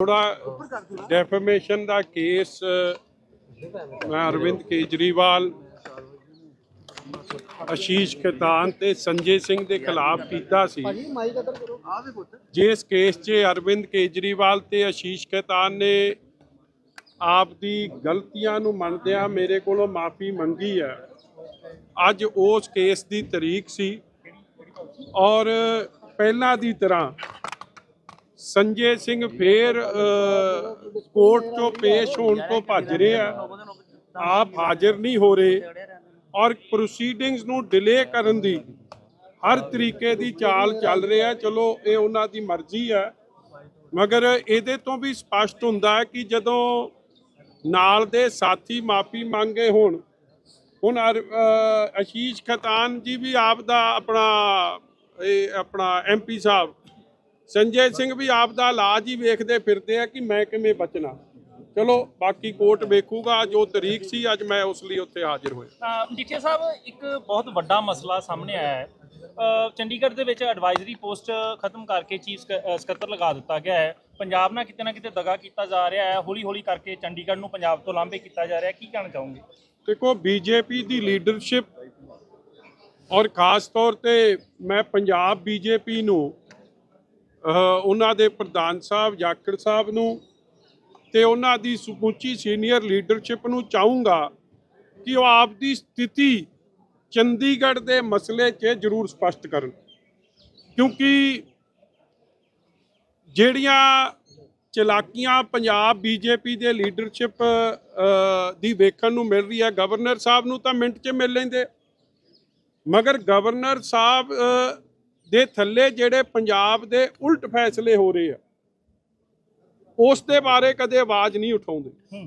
ਥੋੜਾ ਡੈਫੇਮੇਸ਼ਨ ਦਾ ਕੇਸ ਮੈਂ ਅਰਵਿੰਦ ਕੇਜਰੀਵਾਲ ਆਸ਼ੀਸ਼ ਖੇਤਾਨ ਤੇ ਸੰਜੇ ਸਿੰਘ ਦੇ ਖਿਲਾਫ ਕੀਤਾ ਸੀ। ਜਿਸ ਕੇਸ 'ਚ ਅਰਵਿੰਦ ਕੇਜਰੀਵਾਲ ਤੇ ਆਸ਼ੀਸ਼ ਖੇਤਾਨ ਨੇ ਆਪ ਦੀ ਗਲਤੀਆਂ ਨੂੰ ਮੰਨਦਿਆਂ ਮੇਰੇ ਕੋਲੋਂ ਮਾਫੀ ਮੰਗੀ ਹੈ। ਅੱਜ ਉਸ ਕੇਸ ਦੀ ਤਰੀਕ ਸੀ ਔਰ ਪਹਿਲਾਂ ਦੀ ਤਰ੍ਹਾਂ ਸੰਜੇ ਸਿੰਘ ਫੇਰ ਕੋਰਟ ਤੋਂ ਪੇਸ਼ ਹੋਣ ਤੋਂ ਭੱਜ ਰਿਹਾ ਆਪ ਹਾਜ਼ਰ ਨਹੀਂ ਹੋ ਰਹੇ ਔਰ ਪ੍ਰੋਸੀਡਿੰਗਸ ਨੂੰ ਡਿਲੇ ਕਰਨ ਦੀ ਹਰ ਤਰੀਕੇ ਦੀ ਚਾਲ ਚੱਲ ਰਿਹਾ ਚਲੋ, ਇਹ ਉਹਨਾਂ ਦੀ ਮਰਜ਼ੀ ਹੈ। ਮਗਰ ਇਹਦੇ ਤੋਂ ਵੀ ਸਪਸ਼ਟ ਹੁੰਦਾ ਹੈ ਕਿ ਜਦੋਂ ਨਾਲ ਦੇ ਸਾਥੀ ਮਾਫੀ ਮੰਗੇ ਹੋਣ, ਹੁਣ ਅਸ਼ੀਸ਼ ਖਤਾਨ ਜੀ ਵੀ ਆਪ ਦਾ ਆਪਣਾ, ਇਹ ਆਪਣਾ ਐਮਪੀ ਸਾਹਿਬ ਸੰਜੇ ਸਿੰਘ ਵੀ ਆਪ ਦਾ ਇਲਾਜ ਹੀ ਵੇਖਦੇ ਫਿਰਦੇ ਆ ਕਿ ਮੈਂ ਕਿਵੇਂ ਬਚਣਾ। ਚਲੋ ਬਾਕੀ ਕੋਰਟ ਵੇਖੂਗਾ ਜੋ ਤਰੀਕ ਸੀ ਅੱਜ ਮੈਂ ਉਸ ਲਈ ਉੱਥੇ ਹਾਜ਼ਰ ਹੋਇਆ। ਮਜੀਠੀਆ ਸਾਹਿਬ ਇੱਕ ਬਹੁਤ ਵੱਡਾ ਮਸਲਾ ਸਾਹਮਣੇ ਆਇਆ ਹੈ। ਚੰਡੀਗੜ੍ਹ ਦੇ ਵਿੱਚ ਐਡਵਾਈਜ਼ਰੀ ਪੋਸਟ ਖਤਮ ਕਰਕੇ ਚੀਫ ਸਕੱਤਰ ਲਗਾ ਦਿੱਤਾ ਗਿਆ ਹੈ। ਪੰਜਾਬ ਨਾਲ ਕਿਤੇ ਨਾ ਕਿਤੇ ਦਗਾ ਕੀਤਾ ਜਾ ਰਿਹਾ ਹੈ। ਹੌਲੀ ਹੌਲੀ ਕਰਕੇ ਚੰਡੀਗੜ੍ਹ ਨੂੰ ਪੰਜਾਬ ਤੋਂ ਲਾਂਭੇ ਕੀਤਾ ਜਾ ਰਿਹਾ ਕੀ ਕਹਿਣਾ ਚਾਹੋਗੇ? ਦੇਖੋ ਬੀਜੇਪੀ ਦੀ ਲੀਡਰਸ਼ਿਪ ਔਰ ਖਾਸ ਤੌਰ ਤੇ ਮੈਂ ਪੰਜਾਬ ਬੀਜੇਪੀ ਨੂੰ ਉਹਨਾਂ ਦੇ ਪ੍ਰਧਾਨ ਸਾਹਿਬ, ਜਾਖੜ ਸਾਹਿਬ ਨੂੰ ਤੇ ਉਹਨਾਂ ਦੀ ਸਮੁੱਚੀ ਸੀਨੀਅਰ ਲੀਡਰਸ਼ਿਪ ਨੂੰ ਚਾਹੂੰਗਾ ਕਿ ਉਹ ਆਪ ਦੀ ਸਥਿਤੀ ਚੰਡੀਗੜ੍ਹ ਦੇ ਮਸਲੇ 'ਚ ਜ਼ਰੂਰ ਸਪਸ਼ਟ ਕਰਨ। ਕਿਉਂਕਿ ਜਿਹੜੀਆਂ ਚਲਾਕੀਆਂ ਪੰਜਾਬ ਬੀਜੇਪੀ ਦੇ ਲੀਡਰਸ਼ਿਪ ਦੀ ਵੇਖਣ ਨੂੰ ਮਿਲ ਰਹੀ ਹੈ, ਗਵਰਨਰ ਸਾਹਿਬ ਨੂੰ ਤਾਂ ਮਿੰਟ 'ਚ ਮਿਲ ਲੈਂਦੇ। ਮਗਰ ਗਵਰਨਰ ਸਾਹਿਬ ਦੇ ਥੱਲੇ ਜਿਹੜੇ ਪੰਜਾਬ ਦੇ ਉਲਟ ਫੈਸਲੇ ਹੋ ਰਹੇ ਆ ਉਸ ਦੇ ਬਾਰੇ ਕਦੇ ਆਵਾਜ਼ ਨਹੀਂ ਉਠਾਉਂਦੇ।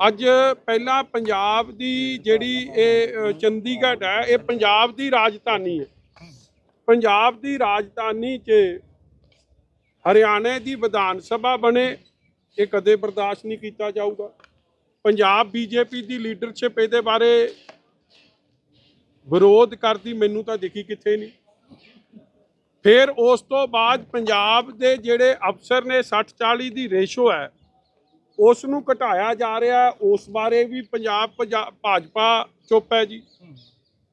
ਅੱਜ ਪਹਿਲਾਂ ਪੰਜਾਬ ਦੀ ਜਿਹੜੀ ਇਹ ਚੰਡੀਗੜ੍ਹ ਹੈ ਇਹ ਪੰਜਾਬ ਦੀ ਰਾਜਧਾਨੀ ਹੈ। ਪੰਜਾਬ ਦੀ ਰਾਜਧਾਨੀ 'ਚ ਹਰਿਆਣੇ ਦੀ ਵਿਧਾਨ ਸਭਾ ਬਣੇ ਇਹ ਕਦੇ ਬਰਦਾਸ਼ਤ ਨਹੀਂ ਕੀਤਾ ਜਾਊਗਾ। ਪੰਜਾਬ ਬੀਜੇਪੀ ਦੀ ਲੀਡਰਸ਼ਿਪ ਇਹਦੇ ਬਾਰੇ ਵਿਰੋਧ ਕਰਦੀ ਮੈਨੂੰ ਤਾਂ ਦਿਖੀ ਕਿੱਥੇ ਨਹੀਂ। ਫਿਰ ਉਸ ਤੋਂ ਬਾਅਦ ਪੰਜਾਬ ਦੇ ਜਿਹੜੇ ਅਫਸਰ ਨੇ 60 40 ਦੀ ਰੇਸ਼ੋ ਹੈ ਉਸ ਨੂੰ ਘਟਾਇਆ ਜਾ ਰਿਹਾ ਉਸ ਬਾਰੇ ਵੀ ਪੰਜਾਬ ਪੰਜਾ- ਭਾਜਪਾ ਚੁੱਪ ਹੈ ਜੀ।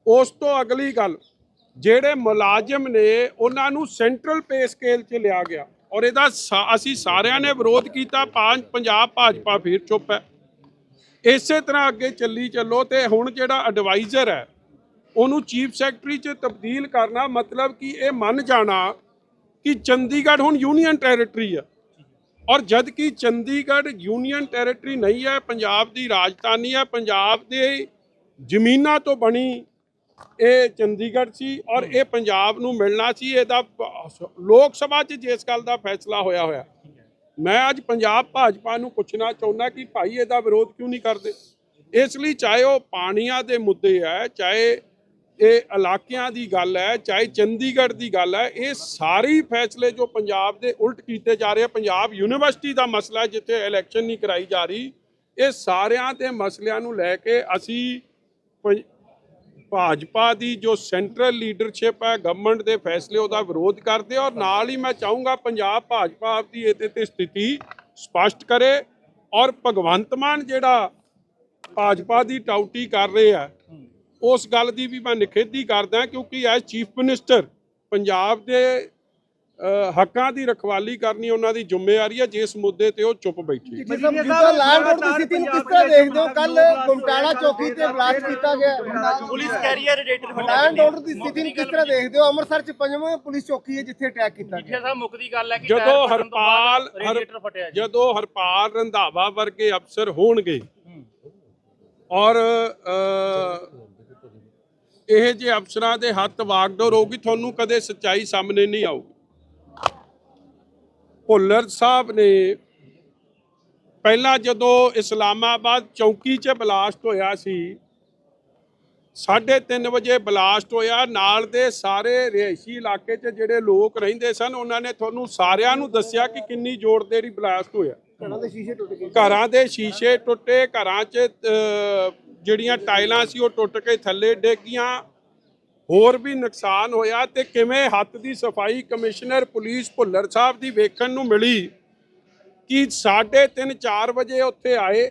ਉਸ ਤੋਂ ਅਗਲੀ ਗੱਲ, ਜਿਹੜੇ ਮੁਲਾਜ਼ਮ ਨੇ, ਉਹਨਾਂ ਨੂੰ ਸੈਂਟਰਲ ਪੇ ਸਕੇਲ 'ਚ ਲਿਆ ਗਿਆ। ਔਰ ਇਹਦਾ ਸਾ- ਅਸੀਂ ਸਾਰਿਆਂ ਨੇ ਵਿਰੋਧ ਕੀਤਾ ਪੰਜ ਪੰਜਾਬ, ਭਾਜਪਾ ਫਿਰ ਚੁੱਪ ਹੈ। ਇਸੇ ਤਰ੍ਹਾਂ ਅੱਗੇ ਚੱਲੀ ਚੱਲੋ ਤੇ ਹੁਣ ਜਿਹੜਾ ਐਡਵਾਈਜ਼ਰ ਹੈ ਉਹਨੂੰ ਚੀਫ ਸੈਕਟਰੀ 'ਚ ਤਬਦੀਲ ਕਰਨਾ ਮਤਲਬ ਕਿ ਇਹ ਮੰਨ ਜਾਣਾ ਕਿ ਚੰਡੀਗੜ੍ਹ ਹੁਣ ਯੂਨੀਅਨ ਟੈਰੀਟਰੀ ਹੈ ਔਰ ਜਦ ਕਿ ਚੰਡੀਗੜ੍ਹ ਯੂਨੀਅਨ ਟੈਰੀਟਰੀ ਨਹੀਂ ਹੈ, ਪੰਜਾਬ ਦੀ ਰਾਜਧਾਨੀ ਹੈ, ਪੰਜਾਬ ਦੇ ਜ਼ਮੀਨਾਂ ਤੋਂ ਬਣੀ ਇਹ ਚੰਡੀਗੜ੍ਹ ਸੀ ਔਰ ਇਹ ਪੰਜਾਬ ਨੂੰ ਮਿਲਣਾ ਸੀ, ਇਹਦਾ ਲੋਕ ਸਭਾ 'ਚ ਜਿਸ ਗੱਲ ਦਾ ਫੈਸਲਾ ਹੋਇਆ ਹੋਇਆ। ਮੈਂ ਅੱਜ ਪੰਜਾਬ ਭਾਜਪਾ ਨੂੰ ਪੁੱਛਣਾ ਚਾਹੁੰਦਾ ਕਿ ਭਾਈ ਇਹਦਾ ਵਿਰੋਧ ਕਿਉਂ ਨਹੀਂ ਕਰਦੇ? ਇਸ ਲਈ ਚਾਹੇ ਉਹ ਪਾਣੀਆਂ ਦੇ ਮੁੱਦੇ ਹੈ, ਚਾਹੇ ਇਹ ਇਲਾਕਿਆਂ ਦੀ ਗੱਲ ਹੈ, ਚਾਹੇ ਚੰਡੀਗੜ੍ਹ ਦੀ ਗੱਲ ਹੈ, ਇਹ ਸਾਰੇ ਫੈਸਲੇ ਜੋ ਪੰਜਾਬ ਦੇ ਉਲਟ ਕੀਤੇ ਜਾ ਰਹੇ ਪੰਜਾਬ ਯੂਨੀਵਰਸਿਟੀ ਦਾ ਮਸਲਾ ਜਿੱਥੇ ਇਲੈਕਸ਼ਨ ਨਹੀਂ ਕਰਾਈ ਜਾ ਰਹੀ, ਇਹ ਸਾਰਿਆਂ ਤੇ ਮਸਲਿਆਂ ਨੂੰ ਲੈ ਕੇ ਅਸੀਂ ਪੰਜ- ਭਾਜਪਾ ਦੀ ਜੋ ਸੈਂਟਰਲ ਲੀਡਰਸ਼ਿਪ ਹੈ ਗਵਰਨਮੈਂਟ ਦੇ ਫੈਸਲੇ ਉਹਦਾ ਵਿਰੋਧ ਕਰਦੇ ਔਰ ਨਾਲ ਹੀ ਮੈਂ ਚਾਹੂੰਗਾ ਪੰਜਾਬ ਭਾਜਪਾ ਆਪਦੀ ਇਹਦੇ ਤੇ ਸਥਿਤੀ ਸਪਸ਼ਟ ਕਰੇ ਔਰ ਭਗਵੰਤ ਮਾਨ ਜਿਹੜਾ ਭਾਜਪਾ ਦੀ ਟਾਊਟੀ ਕਰ ਰਹੇ ਆ ਉਸ ਗੱਲ ਦੀ ਵੀ ਮੈਂ ਨਿਖੇਧੀ ਕਰਦਾ ਕਿਉਂਕਿ ਐਸ ਚੀਫ ਮਿਨਿਸਟਰ ਪੰਜਾਬ ਦੇ ਹੱਕਾਂ ਦੀ ਰਖਵਾਲੀ ਕਰਨੀ ਉਹਨਾਂ ਦੀ ਜ਼ਿੰਮੇਵਾਰੀ ਹੈ ਜਿਸ ਮੁੱਦੇ ਤੇ ਉਹ ਚੁੱਪ ਬੈਠੇ ਜਿੱਦਾਂ ਲੈਂਡ ਰੋਡ ਦੀ ਸਥਿਤੀ ਨੂੰ ਕਿਸ ਤਰ੍ਹਾਂ ਦੇਖਦੇ ਹੋ? ਕੱਲ ਗੁਮਟਾਣਾ ਚੌਕੀ ਤੇ ਬਲਾਸਟ ਕੀਤਾ ਗਿਆ। Police career related land road ਦੀ ਸਥਿਤੀ ਨੂੰ ਕਿਸ ਤਰ੍ਹਾਂ ਦੇਖਦੇ ਹੋ? ਅੰਮ੍ਰਿਤਸਰ ਚ ਪੰਜਵਾਂ ਪੁਲਿਸ ਚੌਕੀ ਹੈ ਜਿੱਥੇ ਅਟੈਕ ਕੀਤਾ ਗਿਆ। ਮਜੀਠੀਆ ਸਾਹਿਬ ਮੁੱਕਦੀ ਗੱਲ ਹੈ ਕਿ ਜਦੋਂ ਹਰਪਾਲ ਜਦੋਂ ਹਰਪਾਲ ਰੰਧਾਵਾ ਵਰਗੇ ਅਫਸਰ ਹੋਣਗੇ ਔਰ ਇਹ ਜੇ ਅਫਸਰਾਂ ਦੇ ਹੱਥ ਵਾਗਡੋਰ ਹੋਊਗੀ, ਤੁਹਾਨੂੰ ਕਦੇ ਸੱਚਾਈ ਸਾਹਮਣੇ ਨਹੀਂ ਆਊਗੀ। ਭੁੱਲਰ ਸਾਹਿਬ ਨੇ ਪਹਿਲਾਂ ਜਦੋਂ ਇਸਲਾਮਾਬਾਦ ਚੌਕੀ 'ਚ ਬਲਾਸਟ ਹੋਇਆ ਸੀ 3:30 ਵਜੇ ਬਲਾਸਟ ਹੋਇਆ, ਨਾਲ ਦੇ ਸਾਰੇ ਰਿਹਾਇਸ਼ੀ ਇਲਾਕੇ 'ਚ ਜਿਹੜੇ ਲੋਕ ਰਹਿੰਦੇ ਸਨ, ਉਹਨਾਂ ਨੇ ਤੁਹਾਨੂੰ ਸਾਰਿਆਂ ਨੂੰ ਦੱਸਿਆ ਕਿ ਕਿੰਨੀ ਜ਼ੋਰ ਦੇਰੀ ਬਲਾਸਟ ਹੋਇਆ। ਘਰਾਂ ਦੇ ਸ਼ੀਸ਼ੇ ਟੁੱਟ ਗਏ। ਘਰਾਂ ਦੇ ਸ਼ੀਸ਼ੇ ਟੁੱਟੇ, ਘਰਾਂ 'ਚ ਜਿਹੜੀਆਂ ਟਾਈਲਾਂ ਸੀ ਉਹ ਟੁੱਟ ਕੇ ਥੱਲੇ ਡਿੱਗ ਹੋਰ ਵੀ ਨੁਕਸਾਨ ਹੋਇਆ ਤੇ ਕਿਵੇਂ ਹੱਥ ਦੀ ਸਫ਼ਾਈ ਕਮਿਸ਼ਨਰ, ਪੁਲਿਸ, ਭੁੱਲਰ ਸਾਹਿਬ ਦੀ ਵੇਖਣ ਨੂੰ ਮਿਲੀ ਕਿ 3:30 4 ਵਜੇ ਉੱਥੇ ਆਏ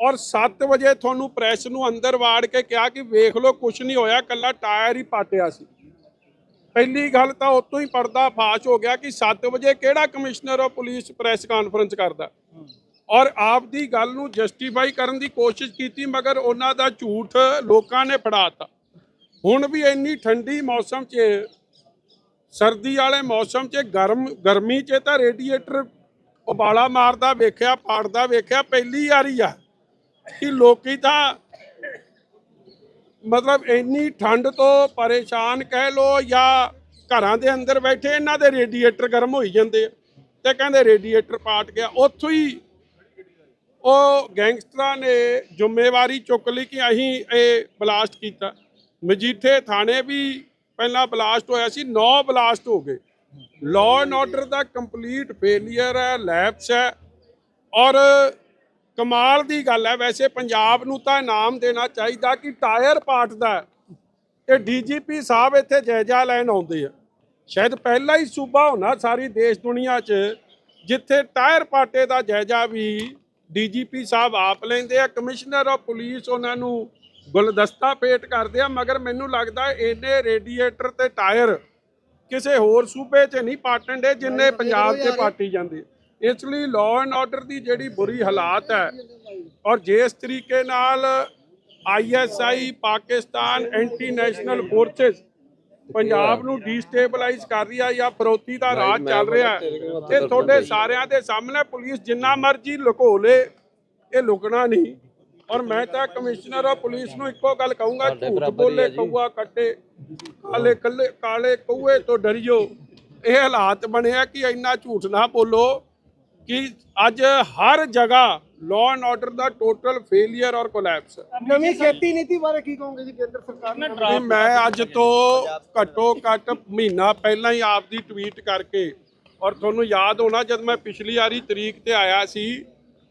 ਔਰ 7 ਵਜੇ ਤੁਹਾਨੂੰ ਪ੍ਰੈਸ ਨੂੰ ਅੰਦਰ ਵਾੜ ਕੇ ਕਿਹਾ ਕਿ ਵੇਖ ਲਓ ਕੁਝ ਨਹੀਂ ਹੋਇਆ ਕੱਲਾ ਟਾਇਰ ਹੀ ਪਾਟਿਆ ਸੀ। ਪਹਿਲੀ ਗੱਲ ਤਾਂ ਉਤੋਂ ਹੀ ਪਰਦਾ ਫਾਸ਼ ਹੋ ਗਿਆ ਕਿ 7 ਵਜੇ ਕਿਹੜਾ commissioner of police press conference ਕਰਦਾ। ਔਰ ਆਪ ਦੀ ਗੱਲ ਨੂੰ ਜਸਟੀਫਾਈ ਕਰਨ ਦੀ ਕੋਸ਼ਿਸ਼ ਕੀਤੀ, ਮਗਰ ਉਹਨਾਂ ਦਾ ਝੂਠ ਲੋਕਾਂ ਨੇ ਫੜਾਤਾ। ਹੁਣ ਵੀ ਇੰਨੀ ਠੰਡੀ ਮੌਸਮ 'ਚ, ਸਰਦੀ ਵਾਲੇ ਮੌਸਮ 'ਚ, ਗਰਮ, ਗਰਮੀ 'ਚ ਤਾਂ ਰੇਡੀਏਟਰ ਉਬਾਲਾ ਮਾਰਦਾ ਵੇਖਿਆ, ਪਾੜਦਾ ਵੇਖਿਆ, ਪਹਿਲੀ ਵਾਰੀ ਆ ਕਿ ਲੋਕੀ ਤਾਂ ਮਤਲਬ ਇੰਨੀ ਠੰਡ ਤੋਂ ਪਰੇਸ਼ਾਨ ਕਹਿ ਲੋ ਜਾਂ ਘਰਾਂ ਦੇ ਅੰਦਰ ਬੈਠੇ, ਇਹਨਾਂ ਦੇ ਰੇਡੀਏਟਰ ਗਰਮ ਹੋਈ ਜਾਂਦੇ ਆ। ਤੇ ਕਹਿੰਦੇ ਰੇਡੀਏਟਰ ਪਾਟ ਗਿਆ। ਉੱਥੋਂ ਹੀ ਉਹ ਗੈਂਗਸਟਰਾਂ ਨੇ ਜ਼ਿੰਮੇਵਾਰੀ ਚੁੱਕ ਲਈ ਕਿ ਅਸੀਂ ਇਹ ਬਲਾਸਟ ਕੀਤਾ। ਮਜੀਠੇ ਥਾਣੇ ਵੀ ਪਹਿਲਾਂ ਬਲਾਸਟ ਹੋਇਆ ਸੀ 9 ਬਲਾਸਟ ਹੋ ਗਏ। ਲਾਅ ਐਂਡ ਆਰਡਰ ਦਾ ਕੰਪਲੀਟ ਫੇਲਿਅਰ ਹੈ ਲੈਪਸ ਹੈ। ਔਰ ਕਮਾਲ ਦੀ ਗੱਲ ਹੈ। ਵੈਸੇ ਪੰਜਾਬ ਨੂੰ ਤਾਂ ਇਨਾਮ ਦੇਣਾ ਚਾਹੀਦਾ ਕਿ ਟਾਇਰ ਪਾਟਦਾ ਤੇ ਡੀਜੀਪੀ ਸਾਹਿਬ ਇੱਥੇ ਜਾਇਜ਼ਾ ਲੈਣ ਆਉਂਦੇ ਆ। ਸ਼ਾਇਦ ਪਹਿਲਾ ਹੀ ਸੂਬਾ ਹੋਣਾ ਸਾਰੀ ਦੇਸ਼ ਦੁਨੀਆ 'ਚ ਜਿੱਥੇ ਟਾਇਰ ਪਾਟੇ ਦਾ ਜਾਇਜ਼ਾ ਵੀ ਡੀਜੀਪੀ ਸਾਹਿਬ ਆਪ ਲੈਂਦੇ ਆ। ਕਮਿਸ਼ਨਰ ਆਫ ਪੁਲਿਸ ਉਹਨਾਂ ਨੂੰ ਗੁਲਦਸਤਾ ਭੇਟ ਕਰਦੇ ਆ ਮਗਰ ਮੈਨੂੰ ਲੱਗਦਾ ਇਹਨੇ ਰੇਡੀਏਟਰ ਤੇ ਟਾਇਰ ਕਿਸੇ ਹੋਰ ਸੂਬੇ 'ਚ ਨਹੀਂ ਪਾਟਣ ਦੇ ਜਿੰਨੇ ਪੰਜਾਬ 'ਚ ਪਾਟੀ ਜਾਂਦੇ ਇਸ ਲਈ ਲਾਅ ਐਂਡ ਆਰਡਰ ਦੀ ਜਿਹੜੀ ਬੁਰੀ ਹਾਲਾਤ ਹੈ ਔਰ ਜਿਸ ਤਰੀਕੇ ਨਾਲ ISI Pakistan anti national forces Punjab ਨੂੰ ਡੀਸਟੇਬਲਾਈਜ਼ ਕਰ ਰਹੀ ਆ ਜਾਂ ਫਰੋਤੀ ਦਾ ਰਾਜ ਚੱਲ ਰਿਹਾ ਹੈ, ਇਹ ਤੁਹਾਡੇ ਸਾਰਿਆਂ ਦੇ ਸਾਹਮਣੇ ਪੁਲਿਸ ਜਿੰਨਾ ਮਰਜ਼ੀ ਲੁਕੋ ਲੇ ਇਹ ਲੁਕਣਾ ਨਹੀਂ। ਔਰ ਮੈਂ ਤਾਂ ਕਮਿਸ਼ਨਰ ਆਫ ਪੁਲਿਸ ਨੂੰ ਇੱਕੋ ਗੱਲ ਕਹੂੰਗਾ ਝੂਠ ਬੋਲੇ ਕਊਆ ਕੱਟੇ ਕਾਲੇ ਕੱਲੇ ਕਾਲੇ ਕਊਏ ਤੋਂ ਡਰਿਓ। ਇਹ ਹਾਲਾਤ ਬਣਿਆ ਕਿ ਇੰਨਾ ਝੂਠ ਨਾ ਬੋਲੋ। ਕਿ ਅੱਜ ਹਰ ਜਗ੍ਹਾ ਲਾਅ ਐਂਡ ਆਰਡਰ ਦਾ ਟੋਟਲ ਫੇਲਿਅਰ ਔਰ ਕੋਲੈਪਸ ਨਵੀਂ ਖੇਤੀ ਨੀਤੀ ਬਾਰੇ ਕੀ ਕਹੋਗੇ ਜੀ ਕੇਂਦਰ ਸਰਕਾਰ ਨੇ? ਮੈਂ ਅੱਜ ਤੋਂ ਘੱਟੋ ਘੱਟ ਮਹੀਨਾ ਪਹਿਲਾਂ ਹੀ ਆਪ ਦੀ ਟਵੀਟ ਕਰਕੇ ਔਰ ਤੁਹਾਨੂੰ ਯਾਦ ਹੋਣਾ ਜਦ ਮੈਂ ਪਿਛਲੀ ਵਾਰੀ ਤਰੀਕ ਤੇ ਆਇਆ ਸੀ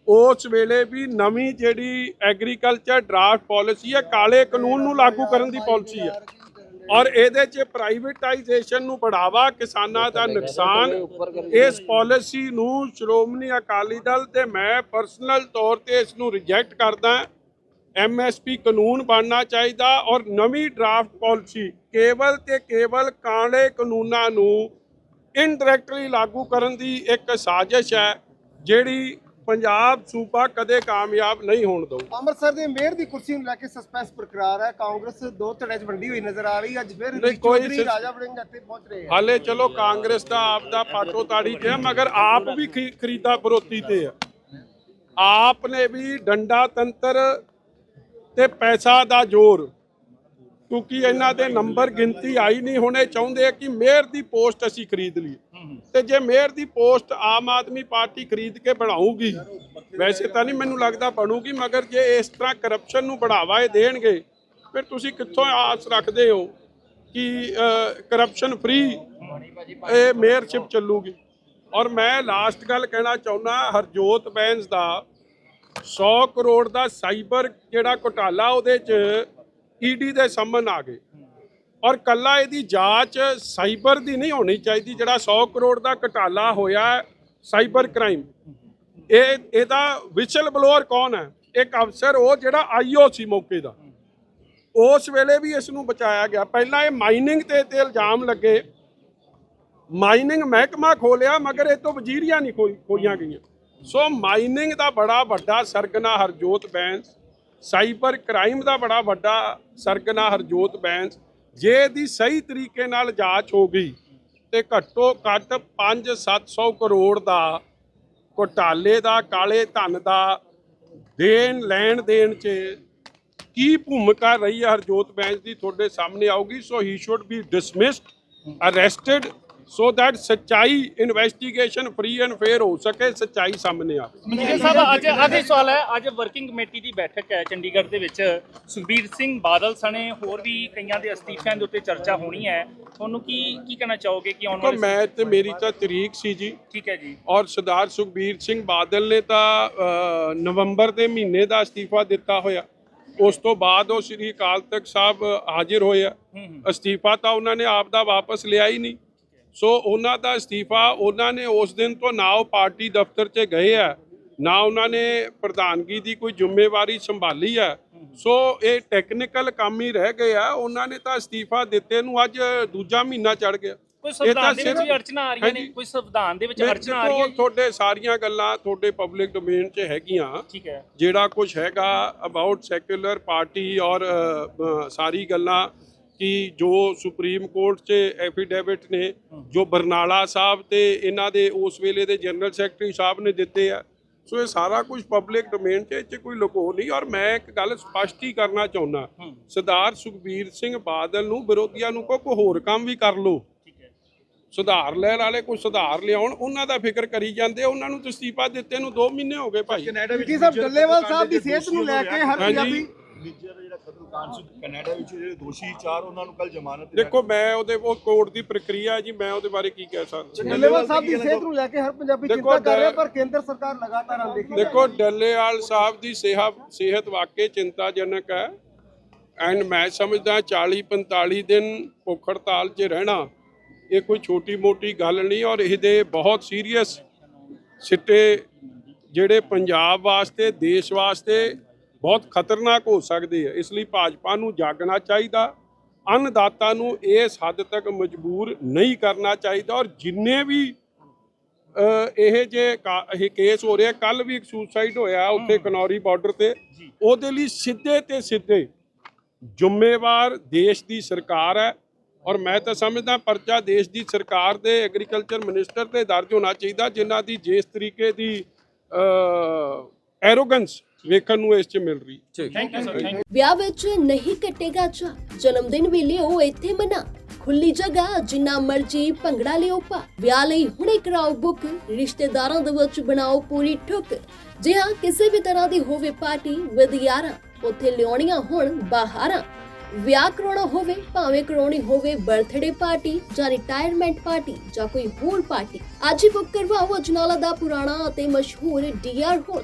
ਉਸ ਵੇਲੇ ਵੀ ਨਵੀਂ ਜਿਹੜੀ ਐਗਰੀਕਲਚਰ ਡਰਾਫਟ ਪਾਲਿਸੀ ਹੈ ਕਾਲੇ ਕਾਨੂੰਨ ਨੂੰ ਲਾਗੂ ਕਰਨ ਦੀ ਪਾਲਿਸੀ ਹੈ। ਔਰ ਇਹਦੇ 'ਚ ਪ੍ਰਾਈਵੇਟਾਈਜੇਸ਼ਨ ਨੂੰ ਬੜਾਵਾ ਕਿਸਾਨਾਂ ਦਾ ਨੁਕਸਾਨ। ਇਸ ਪਾਲਿਸੀ ਨੂੰ ਸ਼੍ਰੋਮਣੀ ਅਕਾਲੀ ਦਲ ਤੇ ਮੈਂ ਪਰਸਨਲ ਤੌਰ ਤੇ ਇਸ ਨੂੰ ਰਿਜੈਕਟ ਕਰਦਾ ਐਮਐਸਪੀ ਕਾਨੂੰਨ ਬਣਨਾ ਚਾਹੀਦਾ ਔਰ ਨਵੀਂ ਡਰਾਫਟ ਪਾਲਿਸੀ ਕੇਵਲ ਤੇ ਕੇਵਲ ਕਾਲੇ ਕਾਨੂੰਨਾਂ ਨੂੰ ਇਨਡਾਇਰੈਕਟਲੀ ਲਾਗੂ ਕਰਨ ਦੀ ਇੱਕ ਸਾਜ਼ਿਸ਼ ਹੈ, ਜਿਹੜੀ ਪੰਜਾਬ ਸੂਬਾ ਕਦੇ ਕਾਮਯਾਬ ਨਹੀਂ ਹੋਣ ਦਊ। ਅੰਮ੍ਰਿਤਸਰ ਦੇ ਮੇਅਰ ਦੀ ਕੁਰਸੀ ਨੂੰ ਲੈ ਕੇ ਸਸਪੈਂਸ ਬਰਕਰਾਰ ਹੈ। ਕਾਂਗਰਸ ਦੋ ਧੜਿਆਂ 'ਚ ਵੰਡੀ ਹੋਈ ਨਜ਼ਰ ਆ ਰਹੀ। ਅੱਜ ਫਿਰ ਨਹੀਂ, ਕੋਈ ਚੌਧਰੀ ਰਾਜਾ ਵੜਿੰਗ ਇੱਥੇ ਪਹੁੰਚ ਰਹੇ ਹੈ। ਹਾਲੇ ਚਲੋ ਕਾਂਗਰਸ ਦਾ ਆਪ ਦਾ ਪਾਟੋ ਤਾੜੀ ਤੇ ਹੈ ਮਗਰ ਆਪ ਵੀ ਖਰੀ- ਖਰੀਦਾ ਫਰੋਤੀ ਤੇ ਹੈ। ਆਪ ਨੇ ਵੀ ਡੰਡਾ ਤੰਤਰ ਤੇ ਪੈਸਾ ਦਾ ਜ਼ੋਰ ਕਿਉਂਕਿ ਇਹਨਾਂ ਦੇ ਨੰਬਰ ਗਿਣਤੀ ਆਈ ਨਹੀਂ ਹੋਣੇ ਚਾਹੁੰਦੇ ਕਿ ਮੇਅਰ ਦੀ ਪੋਸਟ ਅਸੀਂ ਖਰੀਦ ਲਈ ਤੇ ਜੇ ਮੇਅਰ ਦੀ ਪੋਸਟ ਆਮ ਆਦਮੀ ਪਾਰਟੀ ਖਰੀਦ ਕੇ ਬਣਾਊਗੀ ਵੈਸੇ ਤਾਂ ਨਹੀਂ ਮੈਨੂੰ ਲੱਗਦਾ ਬਣੂਗੀ ਮਗਰ ਜੇ ਇਸ ਤਰ੍ਹਾਂ ਕਰਪਸ਼ਨ ਨੂੰ ਬੜਾਵਾ ਇਹ ਦੇਣਗੇ ਫਿਰ ਤੁਸੀਂ ਕਿੱਥੋਂ ਆਸ ਰੱਖਦੇ ਹੋ ਕਿ ਕਰਪਸ਼ਨ ਫ੍ਰੀ ਇਹ ਮੇਅਰਸ਼ਿਪ ਚੱਲੂਗੀ? ਔਰ ਮੈਂ ਲਾਸਟ ਗੱਲ ਕਹਿਣਾ ਚਾਹੁੰਦਾ ਹਰਜੋਤ ਬੈਂਸ ਦਾ 100 ਕਰੋੜ ਦਾ ਸਾਈਬਰ ਜਿਹੜਾ ਘੁਟਾਲਾ ਉਹਦੇ ਚ ਈਡੀ ਦੇ ਸਾਹਮਣੇ ਆ ਗਏ। ਔਰ ਕੱਲਾ ਇਹਦੀ ਜਾਂਚ ਸਾਈਬਰ ਦੀ ਨਹੀਂ ਹੋਣੀ ਚਾਹੀਦੀ, ਜਿਹੜਾ 100 ਕਰੋੜ ਦਾ ਘਟਾਲਾ ਹੋਇਆ ਸਾਈਬਰ ਕ੍ਰਾਈਮ। ਇਹ, ਇਹਦਾ ਵਿਸ਼ਲ ਬਲੋਅਰ ਕੌਣ ਹੈ? ਇੱਕ ਅਫਸਰ, ਉਹ ਜਿਹੜਾ ਆਈਓ ਸੀ ਮੌਕੇ ਦਾ। ਉਸ ਵੇਲੇ ਵੀ ਇਸ ਨੂੰ ਬਚਾਇਆ ਗਿਆ। ਪਹਿਲਾਂ ਇਹ ਮਾਈਨਿੰਗ ਤੇ ਤੇ ਇਲਜ਼ਾਮ ਲੱਗੇ। ਮਾਈਨਿੰਗ ਮਹਿਕਮਾ ਖੋਲਿਆ, ਮਗਰ ਇਹ ਤੋਂ ਵਜ਼ੀਰੀਆਂ ਨਹੀਂ ਖੋਈ ਖੋਈਆਂ ਗਈਆਂ। ਸੋ ਮਾਈਨਿੰਗ ਦਾ ਬੜਾ ਵੱਡਾ ਸਰਗਨਾ ਹਰਜੋਤ ਬੈਂਸ ਸਾਈਬਰ ਕ੍ਰਾਈਮ ਦਾ ਬੜਾ ਵੱਡਾ ਸਰਗਨਾ ਹਰਜੋਤ ਬੈਂਸ, ਜੇ ਇਹਦੀ ਸਹੀ ਤਰੀਕੇ ਨਾਲ ਜਾਂਚ ਹੋ ਗਈ ਤੇ ਘੱਟੋ ਘੱਟ 5-700 ਕਰੋੜ ਦਾ ਘੁਟਾਲੇ ਦਾ, ਕਾਲੇ ਧਨ ਦਾ ਦੇਣ, ਲੈਣ ਦੇਣ 'ਚ ਕੀ ਭੂਮਿਕਾ ਰਹੀ ਹੈ ਹਰਜੋਤ ਬੈਂਸ ਦੀ? ਤੁਹਾਡੇ ਸਾਹਮਣੇ ਆਊਗੀ। So he should be dismissed arrested so that ਸੱਚਾਈ ਇਨਵੈਸਟੀਗੇਸ਼ਨ ਫ੍ਰੀ ਐਂਡ ਫੇਅਰ ਹੋ ਸਕੇ ਸੱਚਾਈ ਸਾਹਮਣੇ ਆਵੇ। ਮਨਜੀਤ ਸਾਹਿਬ ਅੱਜ ਇਹ ਸਵਾਲ ਹੈ ਅੱਜ ਵਰਕਿੰਗ ਕਮੇਟੀ ਦੀ ਬੈਠਕ ਹੈ ਚੰਡੀਗੜ੍ਹ ਦੇ ਵਿੱਚ। ਸੁਖਬੀਰ ਸਿੰਘ ਬਾਦਲ ਸਣੇ ਹੋਰ ਵੀ ਕਈਆਂ ਦੇ ਅਸਤੀਫਿਆਂ ਦੇ ਉੱਤੇ ਚਰਚਾ ਹੋਣੀ ਹੈ। ਤੁਹਾਨੂੰ ਕੀ ਕੀ ਕਹਿਣਾ ਚਾਹੋਗੇ ਕਿ ਆਉਣ ਵਾਲੇ ਮੈਂ ਤੇ ਮੇਰੀ ਤਾਂ ਤਰੀਕ ਸੀ ਜੀ। ਠੀਕ ਹੈ ਜੀ। ਔਰ ਸਰਦਾਰ ਸੁਖਬੀਰ ਸਿੰਘ ਬਾਦਲ ਨੇ ਤਾਂ ਨਵੰਬਰ ਦੇ ਮਹੀਨੇ ਦਾ ਅਸਤੀਫਾ ਦਿੱਤਾ ਹੋਇਆ। ਉਸ ਤੋਂ ਬਾਅਦ ਉਹ ਸ੍ਰੀ ਅਕਾਲ ਤਖਤ ਸਾਹਿਬ ਹਾਜ਼ਰ ਹੋਇਆ ਹੂੰ। ਅਸਤੀਫਾ ਤਾਂ ਉਹਨਾਂ ਨੇ ਆਪ ਦਾ ਵਾਪਸ ਲਿਆ ਹੀ ਨਹੀਂ। ਸੋ ਉਹਨਾਂ ਦਾ ਅਸਤੀਫਾ ਉਹਨਾਂ ਨੇ ਉਸ ਦਿਨ ਤੋਂ ਨਾ ਉਹ ਪਾਰਟੀ ਦਫ਼ਤਰ 'ਚ ਗਏ ਆ ਨਾ ਉਹਨਾਂ ਨੇ ਪ੍ਰਧਾਨਗੀ ਦੀ ਕੋਈ ਜ਼ਿੰਮੇਵਾਰੀ ਸੰਭਾਲੀ ਹੈ। ਸੋ ਇਹ ਟੈਕਨੀਕਲ ਕੰਮ ਹੀ ਰਹਿ ਗਏ ਆ ਉਹਨਾਂ ਨੇ ਤਾਂ ਅਸਤੀਫਾ ਦਿੱਤੇ ਨੂੰ ਅੱਜ ਦੂਜਾ ਮਹੀਨਾ ਚੜ ਗਿਆ। ਕੋਈ ਸੰਵਿਧਾਨ ਦੇ ਵਿੱਚ ਵੀ ਆ ਰਹੀਆਂ ਨੇ। ਕੋਈ ਸੰਵਿਧਾਨ ਦੇ ਵਿੱਚ ਮੈਂ ਅੜਚਨਾ ਆ ਰਹੀਆਂ ਜੀ? ਤੁਹਾਡੇ ਸਾਰੀਆਂ ਗੱਲਾਂ ਤੁਹਾਡੇ ਪਬਲਿਕ ਡੋਮੇਨ 'ਚ ਹੈਗੀਆਂ। ਠੀਕ ਹੈ। ਜਿਹੜਾ ਕੁਝ ਹੈਗਾ ਅਬਾਊਟ ਸੈਕੂਲਰ ਪਾਰਟੀ ਔਰ ਸਾਰੀ ਗੱਲਾਂ ਕਿ ਜੋ ਸੁਪਰੀਮ ਕੋਰਟ 'ਚ ਐਫੀਡੇਵਿਟ ਨੇ ਜੋ ਬਰਨਾਲਾ ਸਾਹਿਬ ਤੇ ਇਹਨਾਂ ਦੇ ਉਸ ਵੇਲੇ ਦੇ ਜਨਰਲ ਸੈਕਟਰੀ ਸਾਹਿਬ ਨੇ ਦਿੱਤੇ ਆ। ਸੋ ਇਹ ਸਾਰਾ ਕੁਝ ਪਬਲਿਕ ਡੋਮੇਨ 'ਚ ਇਹ 'ਚ ਕੋਈ ਲੁਕੋ ਨਹੀਂ। ਔਰ ਮੈਂ ਇੱਕ ਗੱਲ ਸਪਸ਼ਟ ਹੀ ਕਰਨਾ ਚਾਹੁੰਦਾ। ਸਰਦਾਰ ਸੁਖਬੀਰ ਸਿੰਘ ਬਾਦਲ ਨੂੰ ਵਿਰੋਧੀਆਂ ਨੂੰ ਕੋਈ ਹੋਰ ਕੰਮ ਵੀ ਕਰ ਲਓ। ਸੁਧਾਰ ਲੈਣ ਵਾਲੇ ਕੋਈ ਸੁਧਾਰ ਲਿਆਉਣ ਉਹਨਾਂ ਦਾ ਫਿਕਰ ਕਰੀ ਜਾਂਦੇ ਉਹਨਾਂ ਨੂੰ ਤਸਤੀਫਾ ਦਿੱਤੇ ਨੂੰ 2 ਮਹੀਨੇ ਹੋ ਗਏ ਭਾਈ। ਕੈਨੇਡਾ ਵਿੱਚ ਜੀ ਸਾਹਿਬ ਡੱਲੇਵਾਲ ਸਾਹਿਬ ਦੀ ਸਿਹਤ ਨੂੰ ਲੈ ਕੇ ਹਰ। ਪੰਜਾਬੀ ਨਿੱਜਰ ਜਿਹੜਾ ਕਤਲकांड ਸੀ ਕੈਨੇਡਾ ਵਿੱਚ ਜਿਹੜੇ ਦੋਸ਼ੀ ਚਾਰ ਉਹਨਾਂ ਨੂੰ ਕੱਲ ਜ਼ਮਾਨਤ ਤੇ ਦੇਖੋ ਮੈਂ ਉਹਦੇ ਉਹ ਕੋਰਟ ਦੀ ਪ੍ਰਕਿਰਿਆ ਹੈ ਜੀ ਮੈਂ ਉਹਦੇ ਬਾਰੇ ਕੀ ਕਹਿ ਸਕਦਾ? ਡੱਲੇਵਾਲ ਸਾਹਿਬ ਦੀ ਸਿਹਤ ਨੂੰ ਲੈ ਕੇ ਹਰ ਪੰਜਾਬੀ ਦੇਖੋ, ਚਿੰਤਾ ਕਰ ਰਿਹਾ ਡ- ਪਰ ਕੇਂਦਰ ਸਰਕਾਰ ਲਗਾਤਾਰ ਅਣਦੇਖੀ ਦੇਖੋ ਡੱਲੇਵਾਲ ਸਾਹਿਬ ਦੀ ਸਿਹਤ ਸਿਹਤ ਵਾਕਈ ਚਿੰਤਾਜਨਕ ਹੈ। ਐਂਡ ਮੈਂ ਸਮਝਦਾ 40 45 ਦਿਨ ਭੁੱਖ ਹੜਤਾਲ 'ਚ ਰਹਿਣਾ ਇਹ ਕੋਈ ਛੋਟੀ ਮੋਟੀ ਗੱਲ ਨਹੀਂ ਔਰ ਇਹਦੇ ਬਹੁਤ ਸੀਰੀਅਸ ਸਿੱਟੇ ਜਿਹੜੇ ਪੰਜਾਬ ਵਾਸਤੇ ਦੇਸ਼ ਵਾਸਤੇ ਬਹੁਤ ਖਤਰਨਾਕ ਹੋ ਸਕਦੇ ਆ ਇਸ ਲਈ ਭਾਜਪਾ ਨੂੰ ਜਾਗਣਾ ਚਾਹੀਦਾ। ਅੰਨਦਾਤਾ ਨੂੰ ਇਸ ਹੱਦ ਤੱਕ ਮਜਬੂਰ ਨਹੀਂ ਕਰਨਾ ਚਾਹੀਦਾ ਔਰ ਜਿੰਨੇ ਵੀ ਇਹ ਜੇ ਇਹ ਕੇਸ ਹੋ ਰਿਹਾ ਕੱਲ ਵੀ ਇੱਕ ਸੁਸਾਈਡ ਹੋਇਆ ਉੱਥੇ ਕਨੌਰੀ ਬਾਰਡਰ ਤੇ। ਉਹਦੇ ਲਈ ਸਿੱਧੇ ਤੇ ਸਿੱਧੇ ਜ਼ਿੰਮੇਵਾਰ ਦੇਸ਼ ਦੀ ਸਰਕਾਰ ਹੈ ਔਰ ਮੈਂ ਤਾਂ ਸਮਝਦਾ ਪਰਚਾ ਦੇਸ਼ ਦੀ ਸਰਕਾਰ ਦੇ ਐਗਰੀਕਲਚਰ ਮਿਨਿਸਟਰ ਤੇ ਦਰਜ ਹੋਣਾ ਚਾਹੀਦਾ ਜਿਨ੍ਹਾਂ ਦੀ ਜਿਸ ਤਰੀਕੇ ਦੀ ਐਰੋਗੈਂਸ ਵੇਖਣ ਨੂੰ ਇਸ 'ਚ ਮਿਲ ਰਹੀ। ਥੈਂਕ ਯੂ ਸਰ ਥੈਂਕ ਵਿਆਹ ਵਿੱਚ ਨਹੀਂ ਕੱਟੇਗਾ ਚਾ ਜਨਮ ਦਿਨ ਵੀ ਲਿਓ ਇੱਥੇ ਮਨਾ। ਖੁੱਲੀ ਜਗ੍ਹਾ ਜਿੰਨਾ ਮਰਜ਼ੀ ਭੰਗੜਾ ਲਿਓ ਪਾ ਵਿਆਹ ਲਈ ਹੁਣੇ ਕਰਾਓ ਬੁੱਕ ਰਿਸ਼ਤੇਦਾਰਾਂ ਦੇ ਵਿੱਚ ਬਣਾਓ ਪੂਰੀ ਠੁੱਕ। ਜੇ ਹਾਂ ਕਿਸੇ ਵੀ ਤਰ੍ਹਾਂ ਦੀ ਹੋਵੇ ਪਾਰਟੀ ਵਿਦ ਯਾਰਾਂ ਉੱਥੇ ਲਿਆਉਣੀਆਂ ਹੁਣ ਬਾਹਰਾਂ। ਵਿਆਹ ਕਰਾਉਣਾ ਹੋਵੇ ਭਾਵੇਂ ਕਰਾਉਣੀ ਹੋਵੇ ਬਰਥਡੇ ਪਾਰਟੀ ਜਾਂ ਰਿਟਾਇਰਮੈਂਟ ਪਾਰਟੀ ਜਾਂ ਕੋਈ ਹੋਰ ਪਾਰਟੀ ਅੱਜ ਹੀ ਬੁੱਕ ਕਰਵਾਓ ਅਜਨਾਲਾ ਦਾ ਪੁਰਾਣਾ ਅਤੇ ਮਸ਼ਹੂਰ ਡੀਆਰ ਹੋਲ